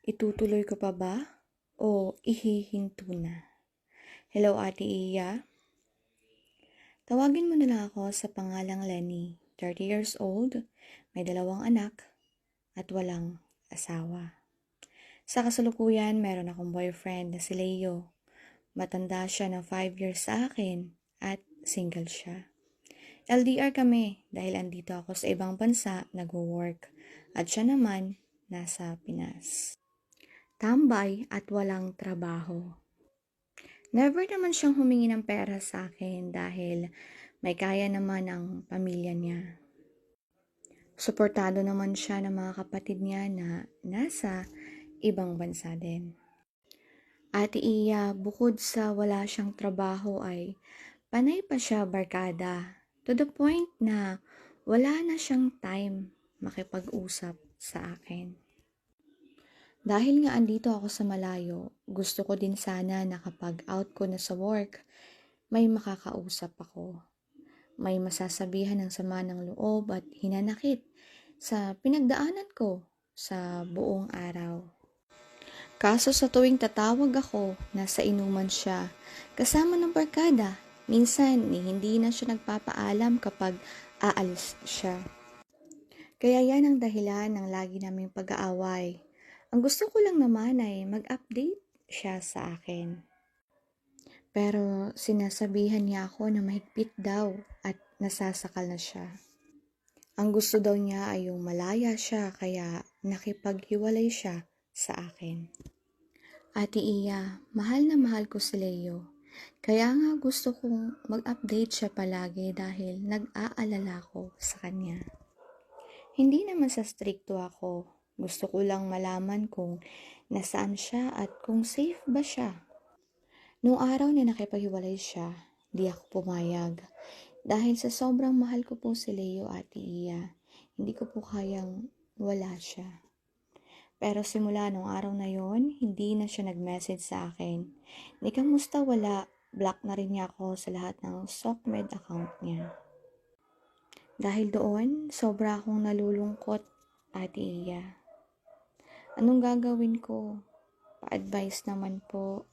Itutuloy ko pa ba? O ihihinto na? Hello, Ate Iya. Tawagin mo na lang ako sa pangalang Lenny. 30 years old, may dalawang anak, at walang asawa. Sa kasalukuyan, meron akong boyfriend na si Leo. Matanda siya ng 5 years sa akin at single siya. LDR kami dahil andito ako sa ibang bansa nagwo-work at siya naman nasa Pinas. Tambay at walang trabaho. Never naman siyang humingi ng pera sa akin dahil may kaya naman ang pamilya niya. Suportado naman siya ng mga kapatid niya na nasa ibang bansa din. Ate Iya, bukod sa wala siyang trabaho ay panay pa siya barkada to the point na wala na siyang time makipag-usap sa akin. Dahil nga andito ako sa malayo, gusto ko din sana na kapag out ko na sa work, may makakausap ako. May masasabihan ng sama ng loob at hinanakit sa pinagdaanan ko sa buong araw. Kaso sa tuwing tatawag ako, nasa inuman siya. Kasama ng barkada, minsan hindi na siya nagpapaalam kapag aalis siya. Kaya yan ang dahilan ng lagi naming pag-aaway. Ang gusto ko lang naman ay mag-update siya sa akin. Pero sinasabihan niya ako na mahigpit daw at nasasakal na siya. Ang gusto daw niya ay yung malaya siya kaya nakipaghiwalay siya sa akin. Ate Iya, mahal na mahal ko si Leo. Kaya nga gusto kong mag-update siya palagi dahil nag-aalala ko sa kanya. Hindi naman sa stricto ako. Gusto ko lang malaman kung nasaan siya at kung safe ba siya. Noong araw na nakipaghiwalay siya, di ako pumayag. Dahil sa sobrang mahal ko po si Leo at Iya, hindi ko po kayang wala siya. Pero simula nung araw na yon, hindi na siya nag-message sa akin. Ni kamusta wala, block na rin niya ako sa lahat ng SOCMED account niya. Dahil doon, sobra akong nalulungkot, Ate Iya. Anong gagawin ko? Pa-advise naman po.